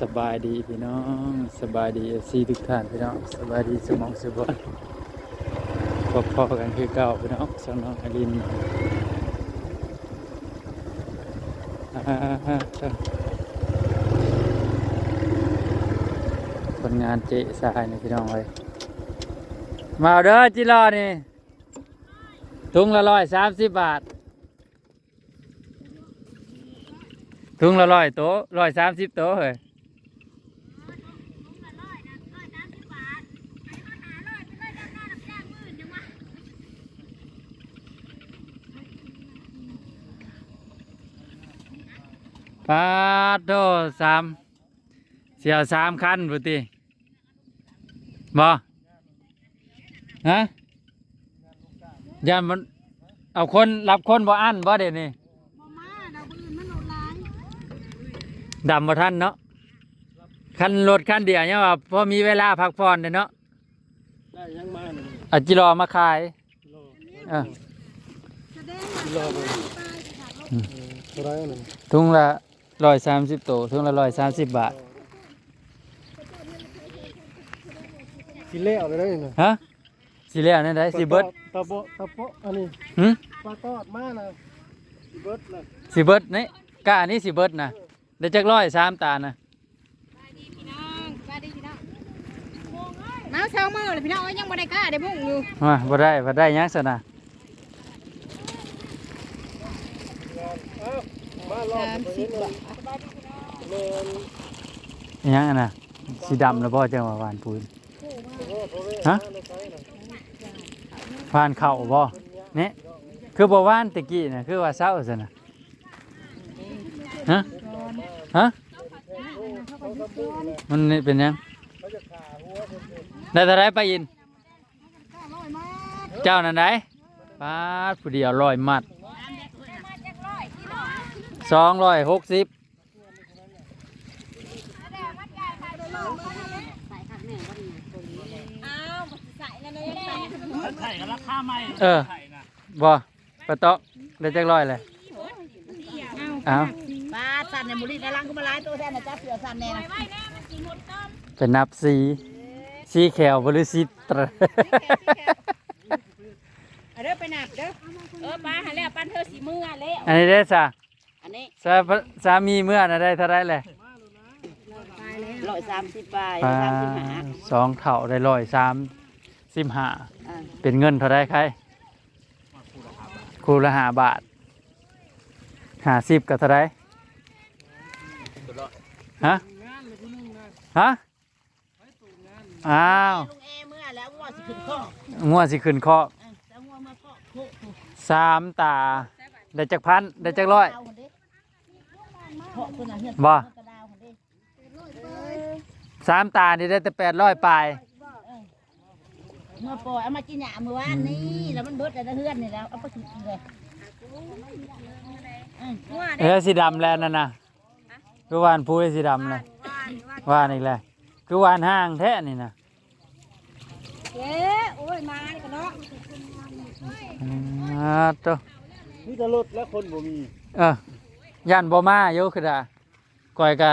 สบายดีพี่น้องสบายดีเอฟซีทุกท่านพี่น้องสบายดีสมองสบายพอๆกันคือเก่าพี่น้องสองน้องอลินอ่าคนงานเจ๊สายนี่พี่น้องเลยมาเด้อจิรอนี่ถุงละร้อยสามสิบบาทถุงละร้อยโต๊ะร้อยสามสิบโต๊ะเฮ้ย ปาดโตสามเสียวสามคันพุติบ่ฮะยันมันเอาคนรับคนบ่อั้นบ่เดี๋ยวนี้บ่มาดาวอื่นมันโหลดหลายดำบ่ทันเนาะคันรถคันเดียวเนี่ยว่าพอมีเวลาพักผ่อนเด้อเนาะได้ยังมาหนึ่งอาจิรอมาขายกิโลเออแสดงว่า ทำงานไปขาดลงเท่าไรหนึ่งถุงละร้อยสามสิบโตถุงละร้อยสามสิบบาทกินเล่เอาไปได้หนึ่งฮะสิแล้วนั่นได้สิเบิดตะโบะตะโปะอันนี้หึปลาตอดมานะสิเบิดนะสิเบิดนี่กะอันนี้สิเบิดนะได้จักร้อยสามตานะพี่น้องสวัสดีพี่น้องมาเช้ามือเลยพี่น้องเอ้ยยังบ่ได้กล้าได้มุ่งอยู่มาบ่ได้บ่ได้หยังซะนะ เอ้ามาลอด สามสิบบาทยังอันน่ะสีดำแล้วบ่อจังว่าหวานปูนฮะมาเลยไปน่ะหวานเข้าบ่เนี่ยคือบ่หวานตะกี้นะคือว่าเศร้าซะนะฮะฮะมันนี่เป็นยังได้เท่าไรไปอิน เจ้านั่นไหนปาดผู้เดียวร้อยมัด สองร้อยหกสิบอ้าวใส่แล้วเลยไข่กับราคาใหม่เออบ่ปะเตาะได้จักร้อยเลยเอาปลาสันในบุรีกำลังก็มาล้ายตัวแทนนะจ๊ะเสือสันแน่นะเป็นนับสีสีแขวบหริสีตรเอาเด้อไปหนับเด้อเออป้าหันแล้วปั้นเธอสีมือแล้วอันนี้ได้สะ อันนี้สาสามีเมื่อน่ะได้เท่าไรเลยร้อยสามสิบปลายปาสามสิบห้าสองเท่าได้ร้อยสามสิบห้าอ่าเป็นเงินเท่าไรใครคูละห้าบาทห้าสิบกับเท่าไรฮะฮะอ้าวลุงเอเมื่อแล้วงัวสิขึ้นข้องัวสิขึ้นเคาะเออแล้วงัวมาข้อโคกสามตา ได้จักพันได้จักร้อยดา บ่กระดาวคนเด้สามตานี่ได้แต่แปดร้อยปลายเมื่อปล่อยเอามากินหยาเมื่อวานนี้แล้วมันเบิดแต่เฮือนนี่แล้วเอาไปกินเลยอืมงัวเออสีดำแล้วนั่นนะคือวานพูดสีดำเลยวานวานวานอีกแล้วคือวานห้างแท้นี่นะเจ๊โอ้ยมานี่กันเนาะอ่าตัวนี่จะรถและคนบ่มีเออ ย่านบ่มาอยู่คือดาก่อยกา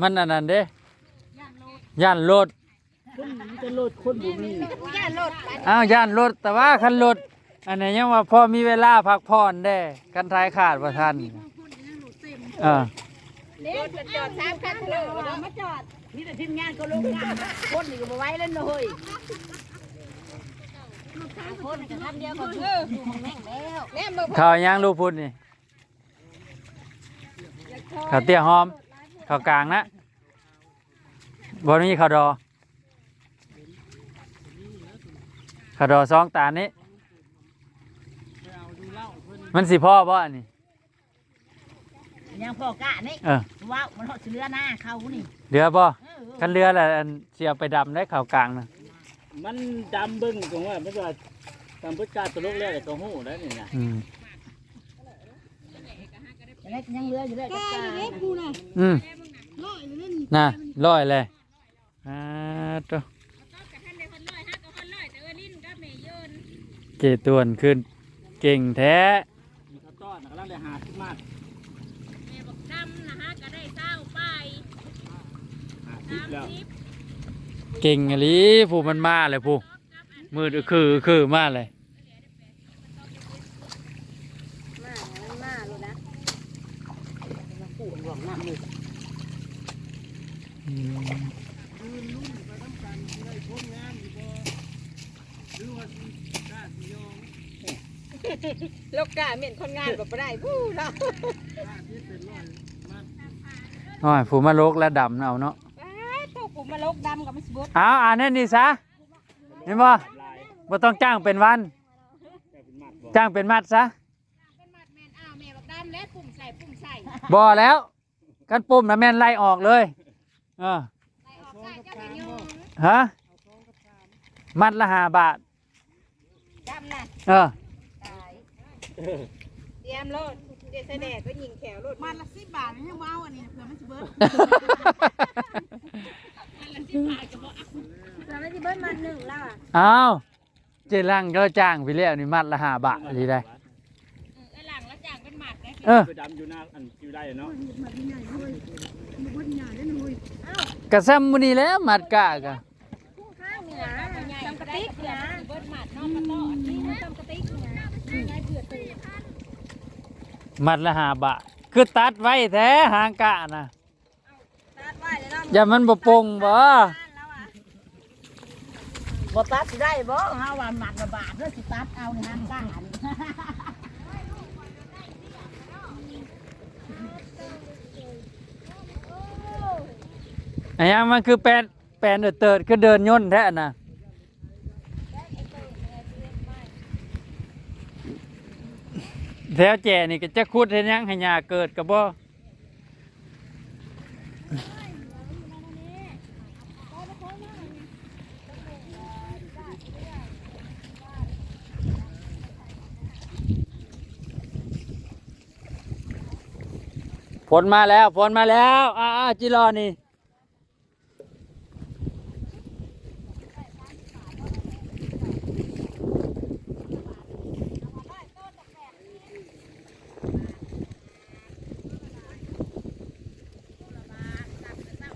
มันอันนั้นเด้ย่านรถคนนี่จะรถคนบ่มีย่านรถไปอ้าวย่านรถแต่ว่าคันรถอันนี้ยังว่าพอมีเวลาพักผ่อนได้กันทายขาดว่าทันเออเด็กจอดสามคันเลยมาจอดนี่แต่ทีมงานก็ลงงานคนนี่ก็บ่ไหว้เล่นเลยคนจะทำเดียวก็คืออยู่ของแม่งแล้วแม่เบิ่งข่าวยังลูกพุดนี่ ข่าวเตี้ยหอมข่าวกลางนะบนนี้ข่าวดอข่าวดอสองตานี้ มันสิพ่อบ่อันนี้ยังพอกะนี่เออว้าวมันหอดเสือหน้าเขานี่เรือบ่เออคันเรือแหละอันเสียไปดำได้ข่าวกลางนะมันดำเบิ้งตรงว่าไม่ว่าตามพุทธกาตะลุกแล้วแต่ก็หู้แล้วนี่นะอืมเล็ก ยังเรืออยู่เลยแกกับนี่กาเด็กกูน่ะอืมร้อยเลยนี่น่ะร้อยเลยอ่าตัวเกตวนขึ้นเก่งแท้มีข้าวต้อนกำลังได้หาขึ้นมาแม่บอกดำนะฮะก็ได้เศร้าไปแล้วเก่งอะลีผู้มันมาเลยผู้มือคือคือมาเลย มามันมาเลยนะ มาปลูกหลวงน้ำนี่ อืม ลูกกาเหม็นคนงานแบบบ่ได้ผู้เราน้อยผู้มาโลกและดำเอาเนาะตกผมมาลกดำกับมันสิบดเอาอ่านนั่นนี่ซะเห็นบ่ลายบ่ต้องจ้างเป็นวันแต่เป็นหมัดบ่จ้างเป็นมัดซะเป็นมัดแมนอ้าวแม่บักดำและปุ่มใส่ปุ่มใส่บ่แล้วกันปุ่มนะแม่นไล่ออกเลยเออใส่ออกใส่เจ้าเป็นยงฮะมัดละห้าบาทดำน่ะเออตาย เตรียมโลดเดี๋ยวเสด็จไปยิงแขวโลดมันละสิบบาทยังว้าวอันนี้เผื่อมันสิเบิดมันละสิบบาทก็บ่เอาเผื่อมันสิเบิดมันหนึ่งแล้วอะเอาเจรังก็จ้างไปแล้วนี่มัดละห้าบาทอะไรได้เออไอ้หลังแล้วจ้างเป็นหมัดนะเออไปดำอยู่หน้าอันอยู่ได้เนาะกระซ้ำมื้อนี้แล้วมัดกะกะข้างนี่นะจำกระติกนะเบิดหมัดนอกกระต้อนี่นะจำกระติกนะได้เผื่อตี มัดละห้าบาทคือตัดไว้แท้หางกะนะตัดไว้เลยเนาะอย่ามันบ่โปร่งบ่แล้วอะบ่ตัดสิได้บ่เฮาว่าหมัดละบาทเด้อสิตัดเอาในห้างกล้านี่อันยังมันคือแปลนแปลนเติร์ดคือเดินย่นแท้น่ะ แถวแจนี่ก็จะคุดเห็นยังให้หญ้าเกิดก็บ่ฝนมาแล้วฝนมาแล้ว อ่าจิรอนี่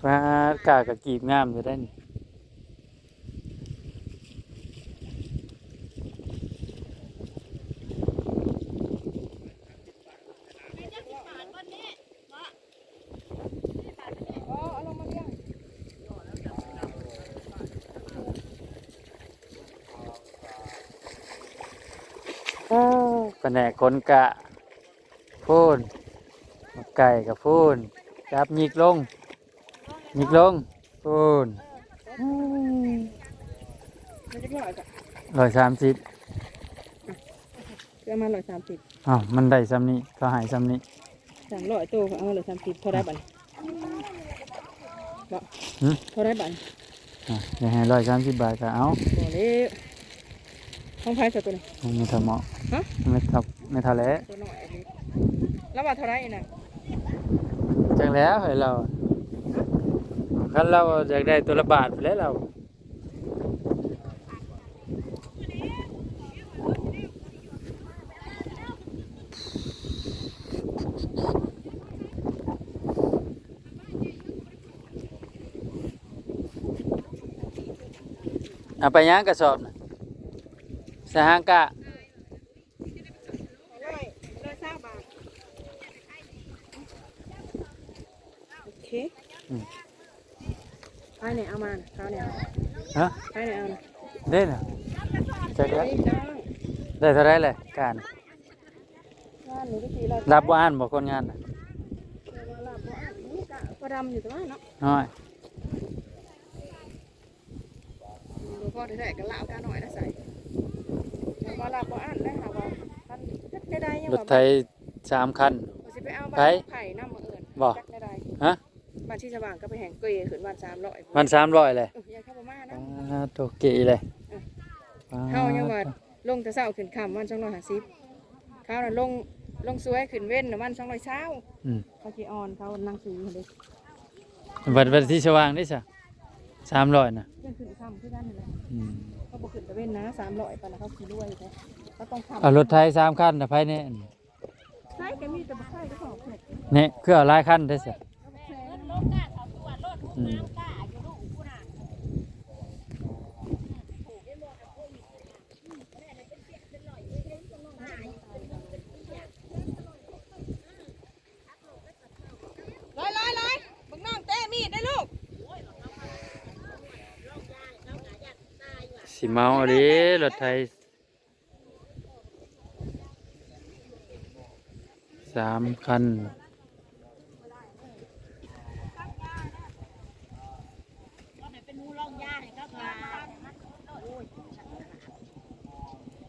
ปลากากะกีบงามอยู่ได้นี่แผนกคนกะพูนไก่กับพูนจับหยิกลง หยิกลงพูนมันจะร้อยจ้ะร้อยสามสิบเพื่อมาร้อยสามสิบอ้าวมันได้ซ้ำนี้เขาใหายซ้ำนี้สามร้อยตัวเอาร้อยสามสิบเท่าไรบัตรบ่หึเท่าไรบัตรอะอยากให้ร้อยสามสิบบาทก็เอาบ่เลยห้องไพ่สักตัวหนึงไม่เท่าเหมาะฮะไม่เท่าไม่เท่าแล้วตัวหน่อยอันนี้แล้วว่าเท่าไรน่ะจังแล้วให้เรา คันเราอยากได้ตัวละบาทไปแล้วเราเอาไปย่างกระสอบน่ะสหางกะร้อยร้อยสามบาทโอเค ไพ่เนี่ยเอามาเขาเนี่ยฮะไพ่เนี่ยเอานะเด้น่ะจักแล้วนี่จ้าได้เท่าไรเลยการว่าหนูก็ตีเรารับบ่อ่านบ่คนงานน่ะลาบบ่อะนี่กะประดำอยู่แต่ว่าเนาะน้อยหลวงพ่อแท้ๆกันลาวกาหน่อยนะใส่มาลาบบ่อ่านได้ค่ะว่าท่านจักได้ได้ยังรถไทยสามคันว่าสิไปเอาไผบ้านไผ่น้ำมาเอิญบ่จักได้ได้ ฮะ บ้าน ที่สว่างก็ไปแห่งเกยขึ้นวันสามร้อยมันสามร้อยเลยเออยังเข้าประมาณนะอ่าตัวเก๋เลยเฮายังว่าลงแต่เช้าขึ้นค่ำวันสองร้อยห้าสิบเขาน่ะลงลงสวยขึ้นเว้นน่ะวันสองร้อยเช้าอืมเขาขี้ออนเขานั่งสีเขาเลยวันวันที่สว่างได้สะสามร้อยนะเพื่อนขึ้นค่ำคือกันนั่นแหละอืมเขาบอกขึ้นแต่เว้นนะสามร้อยไปนะเขาขี่ด้วยเขาต้องค่ำเอารถไทยสามคันนะภายในอันใช่ก็มีแต่บ่ใช่ก็สองเผ็ดนี่คือเอาหลายคันได้สะ สีเมาอาเดิรถไทยสามคัน